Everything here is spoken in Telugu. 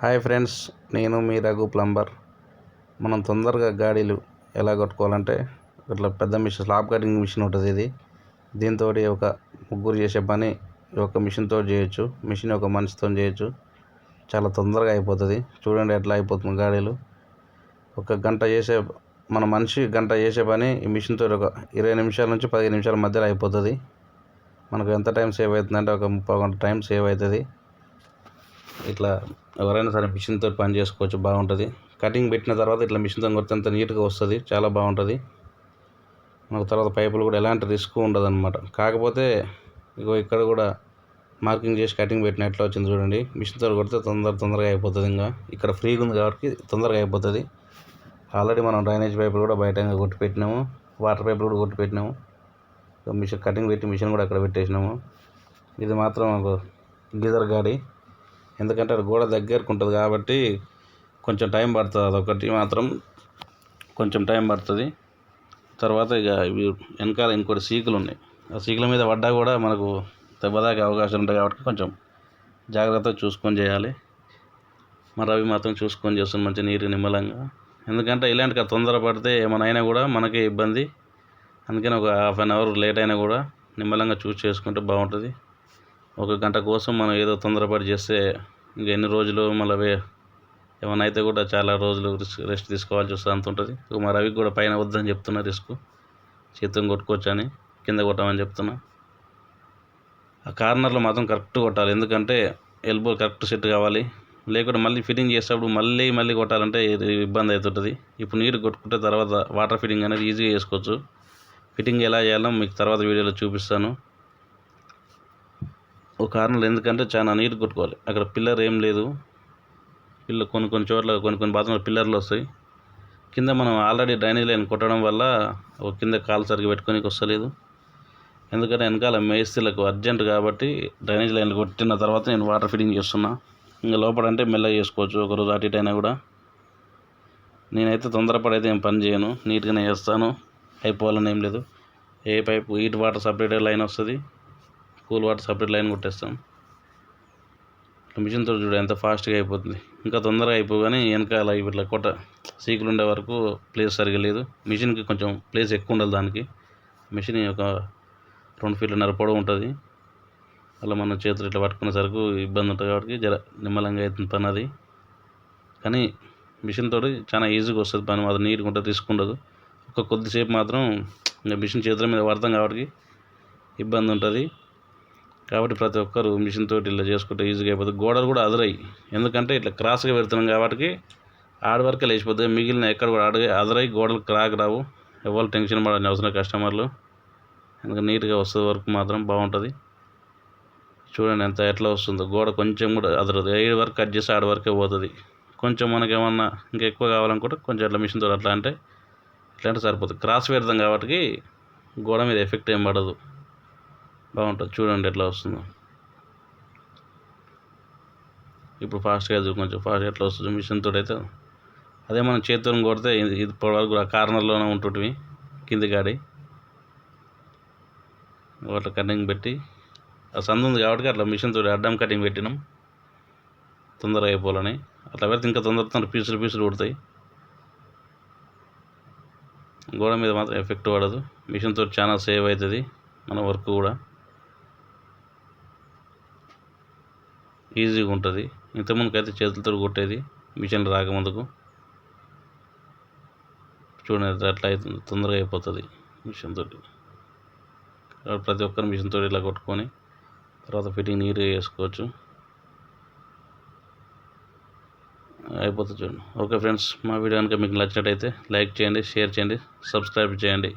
హాయ్ ఫ్రెండ్స్ నేను మీ రఘు ప్లంబర్. మనం తొందరగా గాడీలు ఎలా కొట్టుకోవాలంటే ఇట్లా పెద్ద మిషన్ స్లాబ్ కటింగ్ మిషన్ ఉంటుంది ఇది. దీంతో ఒక ముగ్గురు చేసే పని ఒక మిషన్తో చేయొచ్చు మిషన్ ఒక మనిషితో చేయొచ్చు. చాలా తొందరగా అయిపోతుంది. చూడండి ఎట్లా అయిపోతుంది గాడీలు. ఒక గంట చేసే మన మనిషి గంట చేసే పని ఈ మిషన్తో ఒక ఇరవై నిమిషాల నుంచి పదిహేను నిమిషాల మధ్యలో అయిపోతుంది. మనకు ఎంత టైం సేవ్ అవుతుందంటే ఒక ముప్పై గంట టైం సేవ్ అవుతుంది. ఇట్లా ఎవరైనా సరే మిషన్తో పని చేసుకోవచ్చు బాగుంటుంది. కటింగ్ పెట్టిన తర్వాత ఇట్లా మిషన్తో కొడితే అంత నీట్గా వస్తుంది చాలా బాగుంటుంది. మనకు తర్వాత పైపులు కూడా ఎలాంటి రిస్క్ ఉండదు అనమాట కాకపోతే ఇగో ఇక్కడ కూడా మార్కింగ్ చేసి కటింగ్ పెట్టిన ఎట్లా వచ్చింది చూడండి. మిషన్తో కొడితే తొందర తొందరగా అయిపోతుంది ఇంకా. ఇక్కడ ఫ్రీగా ఉంది కాబట్టి తొందరగా అయిపోతుంది. ఆల్రెడీ మనం డ్రైనేజ్ పైపులు కూడా బయట కొట్టి పెట్టినాము. వాటర్ పైపులు కూడా కొట్టి పెట్టినాము. మిషన్ కటింగ్ పెట్టి మిషన్ కూడా అక్కడ పెట్టేసినాము. ఇది మాత్రం ఒక గీజర్ గాడి. ఎందుకంటే అది గోడ దగ్గరకు ఉంటుంది కాబట్టి కొంచెం టైం పడుతుంది. అదొకటి మాత్రం కొంచెం టైం పడుతుంది. తర్వాత ఇక ఇవి వెనకాల ఇంకోటి సీకులు ఉన్నాయి. ఆ సీకుల మీద పడ్డా కూడా మనకు దెబ్బదాకే అవకాశం ఉంటుంది కాబట్టి కొంచెం జాగ్రత్తగా చూసుకొని చేయాలి. మరి అవి మాత్రం చూసుకొని చేస్తుంది మంచి నీరు నిమ్మలంగా. ఎందుకంటే ఇలాంటి తొందర పడితే ఏమైనా అయినా కూడా మనకే ఇబ్బంది. అందుకని ఒక హాఫ్ అన్ అవర్ లేట్ అయినా కూడా నిమ్మలంగా చూసి చేసుకుంటే బాగుంటుంది. ఒక గంట కోసం మనం ఏదో తొందరపడి చేస్తే ఇంకా ఎన్ని రోజులు మళ్ళీ ఏమైనా అయితే కూడా చాలా రోజులు రెస్ట్ తీసుకోవాల్సి వస్తుంది అంత ఉంటుంది మా రవికి కూడా పైన వద్దని చెప్తున్నా రిస్క్. చేతితో కొట్టుకోవచ్చు అని కింద కొట్టమని చెప్తున్నా. ఆ కార్నర్లో మాత్రం కరెక్ట్ కొట్టాలి. ఎందుకంటే ఎల్బో కరెక్ట్ సెట్ కావాలి. లేకుంటే మళ్ళీ ఫిట్టింగ్ చేసేటప్పుడు మళ్ళీ మళ్ళీ కొట్టాలంటే ఇబ్బంది అవుతుంటుంది. ఇప్పుడు నీరు కొట్టుకుంటే తర్వాత వాటర్ ఫిట్టింగ్ అనేది ఈజీగా చేసుకోవచ్చు. ఫిట్టింగ్ ఎలా చేయాలో మీకు తర్వాత వీడియోలో చూపిస్తాను. ఒక కారణం ఎందుకంటే చాలా నీట్ కొట్టుకోవాలి. అక్కడ పిల్లర్ ఏం లేదు. పిల్ల కొన్ని కొన్ని చోట్ల కొన్ని కొన్ని బాత్రూంలో పిల్లర్లు వస్తాయి. కింద మనం ఆల్రెడీ డ్రైనేజ్ లైన్ కొట్టడం వల్ల ఒక కింద కాలు సరిగ్గా పెట్టుకోనికి వస్తలేదు. ఎందుకంటే వెనకాల మేస్త్రీలకు అర్జెంట్ కాబట్టి డ్రైనేజ్ లైన్ కొట్టిన తర్వాత నేను వాటర్ ఫిట్టింగ్ చేస్తున్నా. ఇంకా లోపలంటే మెల్లగా చేసుకోవచ్చు. ఒకరోజు అటు అయినా కూడా. నేనైతే తొందరపడైతే ఏం పని చేయను. నీట్గానే చేస్తాను. అయిపోవాలని ఏం లేదు. ఏ pipe heat water separate line వస్తుంది. కూల్ వాటర్ సపరేట్ లైన్ కొట్టేస్తాం. మిషన్తో చూడ ఎంత ఫాస్ట్గా అయిపోతుంది. ఇంకా తొందరగా అయిపోగానే వెనకాల ఇట్లా కొట్ట సీకులు ఉండే వరకు ప్లేస్ సరిగా లేదు. మిషన్కి కొంచెం ప్లేస్ ఎక్కువ ఉండాలి దానికి. మిషన్ ఒక రెండు ఫీట్లన్నర పొడవు ఉంటుంది. అలా మన చేతులు ఇట్లా పట్టుకునే సరికి ఇబ్బంది ఉంటుంది కాబట్టి జర నిమ్మలంగా అవుతుంది పని అది. కానీ మిషన్ తోటి చాలా ఈజీగా వస్తుంది పని. మాత్రం నీట్గా ఉంటుంది తీసుకుండదు ఒక కొద్దిసేపు మాత్రం ఇంకా మిషన్ చేతుల మీద పడతాం కాబట్టి ఇబ్బంది ఉంటుంది. కాబట్టి ప్రతి ఒక్కరు మిషన్ తోటి ఇలా చేసుకుంటే ఈజీగా అయిపోతుంది. గోడలు కూడా అదరయి. ఎందుకంటే ఇట్లా క్రాస్గా పెడుతున్నాం కాబట్టి ఆడ వరకే లేచిపోతుంది మిగిలిన ఎక్కడ కూడా అడగ అదరై గోడలు క్రాక్ రావు. ఎవరు టెన్షన్ పడాలని అవసరం కస్టమర్లు. ఎందుకంటే నీట్గా వస్తుంది వర్క్ మాత్రం బాగుంటుంది. చూడండి ఎంత ఎట్లా వస్తుందో. గోడ కొంచెం కూడా అదరదు. ఏడు వరకు కట్ చేసి ఆడ వరకే పోతుంది. కొంచెం మనకి ఏమన్నా ఇంకా ఎక్కువ కావాలనుకుంటే కొంచెం అట్లా మిషన్ తోటి అట్లా అంటే ఇట్లా అంటే సరిపోతుంది. క్రాస్ పెడతాం కాబట్టి గోడ మీద ఎఫెక్ట్ ఏం పడదు. బాగుంటుంది. చూడండి ఎట్లా వస్తుందో. ఇప్పుడు ఫాస్ట్గా కొంచెం ఫాస్ట్ ఎట్లా వస్తుంది మిషన్ తోటి అయితే అదే మనం చేతితో కొడితే ఇది ఇప్పటి వరకు ఆ కార్నర్లోనే ఉంటుంటివి కింది గాడి అట్లా కటింగ్ పెట్టి ఆ సందు ఉంది కాబట్టి అట్లా మిషన్ తోటి అడ్డం కటింగ్ పెట్టినాం. తొందరగా అయిపోవాలని. అట్లా పెడితే ఇంకా తొందర తొందర పీసులు పీసులు కుడతాయి గోడ మీద మాత్రం ఎఫెక్ట్ పడదు. మిషన్తో చాలా సేవ్ అవుతుంది మన వర్క్ కూడా. ఈజీగా ఉంటుంది. ఇంతకుముందుకు అయితే చేతులతో కొట్టేది మిషన్ రాకముందుకు. చూడండి అట్లా అవుతుంది తొందరగా అయిపోతుంది మిషన్ తోటి. ప్రతి ఒక్కరు మిషన్ తోటి ఇలా కొట్టుకొని తర్వాత ఫిట్టింగ్ నీట్గా చేసుకోవచ్చు. అయిపోతుంది చూడండి. ఓకే ఫ్రెండ్స్ మా వీడియో కనుక మీకు నచ్చినట్టయితే లైక్ చేయండి షేర్ చేయండి సబ్స్క్రైబ్ చేయండి.